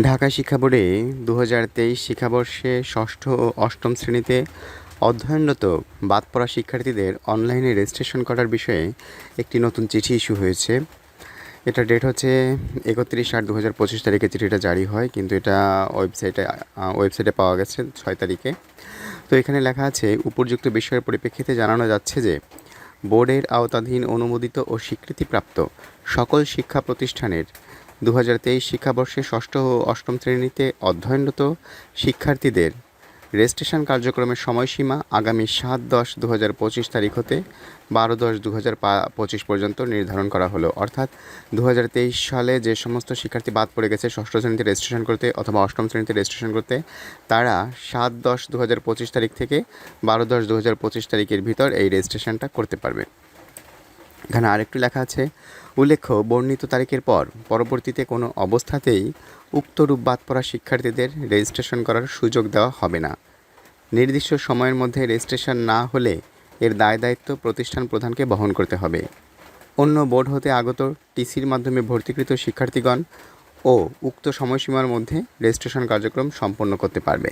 ঢাকা শিক্ষা বোর্ডে দু হাজার তেইশ শিক্ষাবর্ষে ষষ্ঠ ও অষ্টম শ্রেণীতে অধ্যয়নরত বাদ পড়া শিক্ষার্থীদের অনলাইনে রেজিস্ট্রেশন করার বিষয়ে একটি নতুন চিঠি ইস্যু হয়েছে। এটা ডেট হচ্ছে একত্রিশ আট দু হাজার পঁচিশ তারিখে চিঠিটা জারি হয়, কিন্তু এটা ওয়েবসাইটে ওয়েবসাইটে পাওয়া গেছে ছয় তারিখে। তো এখানে লেখা আছে, উপযুক্ত বিষয়ের পরিপ্রেক্ষিতে জানানো যাচ্ছে যে, বোর্ডের আওতাধীন অনুমোদিত ও স্বীকৃতিপ্রাপ্ত সকল শিক্ষা প্রতিষ্ঠানের দু হাজার তেইশ শিক্ষাবর্ষে ষষ্ঠ ও অষ্টম শ্রেণীতে অধ্যয়নরত শিক্ষার্থীদের রেজিস্ট্রেশন কার্যক্রমের সময়সীমা আগামী সাত দশ দু হাজার পঁচিশ তারিখ হতে বারো দশ দু হাজার পঁচিশ পর্যন্ত নির্ধারণ করা হলো। অর্থাৎ দু হাজার তেইশ সালে যে সমস্ত শিক্ষার্থী বাদ পড়ে গেছে ষষ্ঠ শ্রেণীতে রেজিস্ট্রেশন করতে অথবা অষ্টম শ্রেণীতে রেজিস্ট্রেশন করতে, তারা সাত দশ দু হাজার পঁচিশ তারিখ থেকে বারো দশ দু হাজার পঁচিশ তারিখের ভিতর এই রেজিস্ট্রেশনটা করতে পারবে। এখানে আরেকটু লেখা আছে, উল্লেখ্য, বর্ণিত তারিখের পর পরবর্তীতে কোনো অবস্থাতেই উক্তরূপ বাদ পড়া শিক্ষার্থীদের রেজিস্ট্রেশন করার সুযোগ দেওয়া হবে না। নির্দিষ্ট সময়ের মধ্যে রেজিস্ট্রেশন না হলে এর দায় দায়িত্ব প্রতিষ্ঠান প্রধানকে বহন করতে হবে। অন্য বোর্ড হতে আগত টিসির মাধ্যমে ভর্তিকৃত শিক্ষার্থীগণ ও উক্ত সময়সীমার মধ্যে রেজিস্ট্রেশন কার্যক্রম সম্পন্ন করতে পারবে।